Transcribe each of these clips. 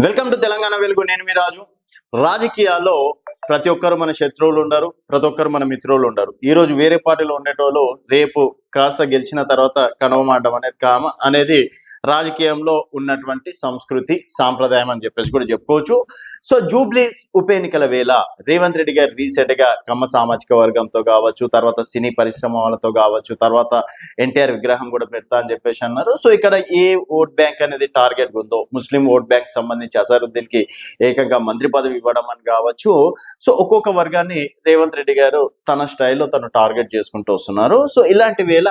Welcome to Telangana వెలుగు. నేను మీ రాజు. రాజకీయాల్లో ప్రతి ఒక్కరు మన శత్రువులు ఉండరు ప్రతి ఒక్కరు మన మిత్రులు ఉండరు. ఈ రోజు వేరే పార్టీలో ఉండేటోళ్ళు రేపు కాస్త గెలిచిన తర్వాత కనవమాడడం అనేది కామ అనేది రాజకీయంలో ఉన్నటువంటి సంస్కృతి సాంప్రదాయం అని చెప్పేసి కూడా చెప్పుకోవచ్చు. సో జూబ్లీ ఉప ఎన్నికల వేళ రేవంత్ రెడ్డి గారు రీసెంట్గా కమ్మ సామాజిక వర్గంతో కావచ్చు తర్వాత సినీ పరిశ్రమ వాళ్ళతో కావచ్చు తర్వాత ఎన్టీఆర్ విగ్రహం కూడా పెడతా అని చెప్పేసి అన్నారు. సో ఇక్కడ ఏ ఓట్ బ్యాంక్ అనేది టార్గెట్ ఉందో ముస్లిం ఓట్ బ్యాంక్ సంబంధించి అజరుద్దీన్కి ఏకంగా మంత్రి పదవి ఇవ్వడం అని కావచ్చు. సో ఒక్కొక్క వర్గాన్ని రేవంత్ రెడ్డి గారు తన స్టైల్లో తను టార్గెట్ చేసుకుంటూ వస్తున్నారు. సో ఇలాంటి వేళ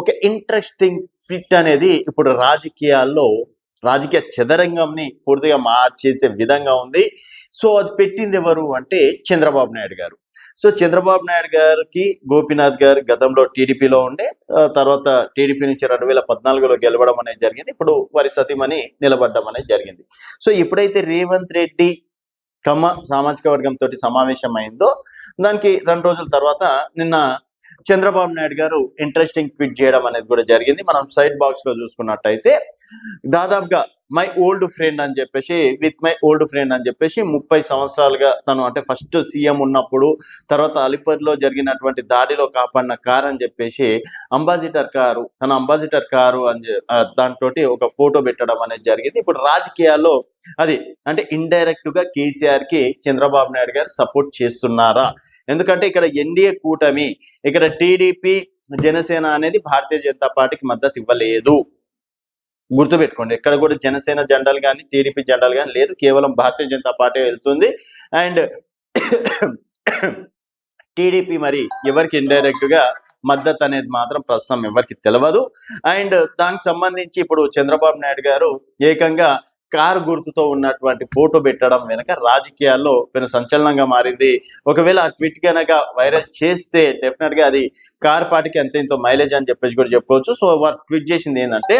ఒక ఇంట్రెస్టింగ్ పిట్ అనేది ఇప్పుడు రాజకీయాల్లో రాజకీయ చదరంగంని పూర్తిగా మార్చేసే విధంగా ఉంది. సో అది పెట్టింది ఎవరు అంటే చంద్రబాబు నాయుడు గారు. సో చంద్రబాబు నాయుడు గారికి గోపీనాథ్ గారు గతంలో టీడీపీలో ఉండే తర్వాత టీడీపీ నుంచి రెండు వేల పద్నాలుగులో గెలవడం అనేది జరిగింది. ఇప్పుడు వారి సతీమణి నిలబడడం అనేది జరిగింది. సో ఎప్పుడైతే రేవంత్ రెడ్డి కమ్మ సామాజిక వర్గంతో సమావేశం అయిందో దానికి రెండు రోజుల తర్వాత నిన్న చంద్రబాబు నాయుడు గారు ఇంట్రెస్టింగ్ ట్వీట్ చేయడం అనేది కూడా జరిగింది. మనం సైడ్ బాక్స్లో చూసుకున్నట్టయితే దాదాపుగా మై ఓల్డ్ ఫ్రెండ్ అని చెప్పేసి విత్ మై ఓల్డ్ ఫ్రెండ్ అని చెప్పేసి ముప్పై సంవత్సరాలుగా తను అంటే ఫస్ట్ సీఎం ఉన్నప్పుడు తర్వాత అలిపర్లో జరిగినటువంటి దాడిలో కాపాడిన కార్ అని చెప్పేసి అంబాసిడర్ కారు తన అంబాసిడర్ కారు అని దాంతో ఒక ఫోటో పెట్టడం అనేది జరిగింది. ఇప్పుడు రాజకీయాల్లో అది అంటే ఇండైరెక్ట్గా కేసీఆర్కి చంద్రబాబు నాయుడు గారు సపోర్ట్ చేస్తున్నారా? ఎందుకంటే ఇక్కడ ఎన్డీఏ కూటమి ఇక్కడ టీడీపీ జనసేన అనేది భారతీయ జనతా పార్టీకి మద్దతు ఇవ్వలేదు. గుర్తుపెట్టుకోండి. ఎక్కడ కూడా జనసేన జెండాలు కానీ టీడీపీ జెండాలు కానీ లేదు. కేవలం భారతీయ జనతా పార్టీ వెళ్తుంది. అండ్ టీడీపీ మరి ఎవరికి ఇండైరెక్ట్గా మద్దతు అనేది మాత్రం ప్రస్తుతం ఎవరికి తెలియదు అండ్ దానికి సంబంధించి ఇప్పుడు చంద్రబాబు నాయుడు గారు ఏకంగా కారు గుర్తుతో ఉన్నటువంటి ఫోటో పెట్టడం వెనక రాజకీయాల్లో పెను సంచలనంగా మారింది. ఒకవేళ ఆ ట్వీట్ కనుక వైరల్ చేస్తే డెఫినెట్గా అది కార్ పార్టీకి ఎంత ఎంతో మైలేజ్ అని చెప్పేసి కూడా చెప్పుకోవచ్చు. సో వారు ట్వీట్ చేసింది ఏంటంటే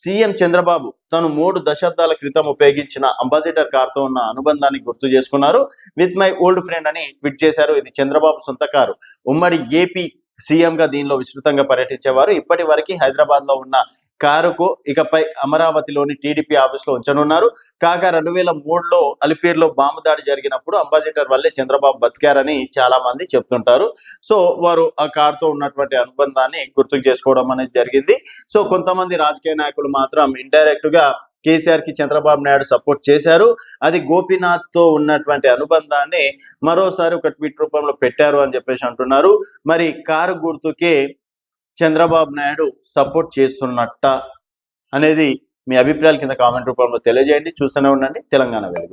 సీఎం చంద్రబాబు తను మూడు దశాబ్దాల క్రితం ఉపయోగించిన అంబాసిడర్ కారుతో ఉన్న అనుబంధాన్ని గుర్తు చేసుకున్నారు. విత్ మై ఓల్డ్ ఫ్రెండ్ అని ట్వీట్ చేశారు. ఇది చంద్రబాబు సొంత కారు. ఉమ్మడి ఏపీ సీఎంగా దీనిలో విస్తృతంగా పర్యటించేవారు. ఇప్పటి వరకు హైదరాబాద్లో ఉన్న కారుకు ఇకపై అమరావతిలోని టీడీపీ ఆఫీస్లో ఉంచనున్నారు. కాగా రెండు వేల మూడులో అలిపేరులో బాంబు దాడి జరిగినప్పుడు అంబాసిడర్ వల్లే చంద్రబాబు బతికారని చాలా మంది చెప్తుంటారు. సో వారు ఆ కారుతో ఉన్నటువంటి అనుబంధాన్ని గుర్తుకు చేసుకోవడం అనేది జరిగింది. సో కొంతమంది రాజకీయ నాయకులు మాత్రం ఇండైరెక్ట్గా కేసీఆర్కి చంద్రబాబు నాయుడు సపోర్ట్ చేశారు. అది గోపీనాథ్తో ఉన్నటువంటి అనుబంధాన్ని మరోసారి ఒక ట్వీట్ రూపంలో పెట్టారు అని చెప్పేసి అంటున్నారు. మరి కారు గుర్తుకే చంద్రబాబు నాయుడు సపోర్ట్ చేస్తున్నట్ట అనేది మీ అభిప్రాయాల కింద కామెంట్ రూపంలో తెలియజేయండి. చూస్తూనే ఉండండి. తెలంగాణ వెలుగు.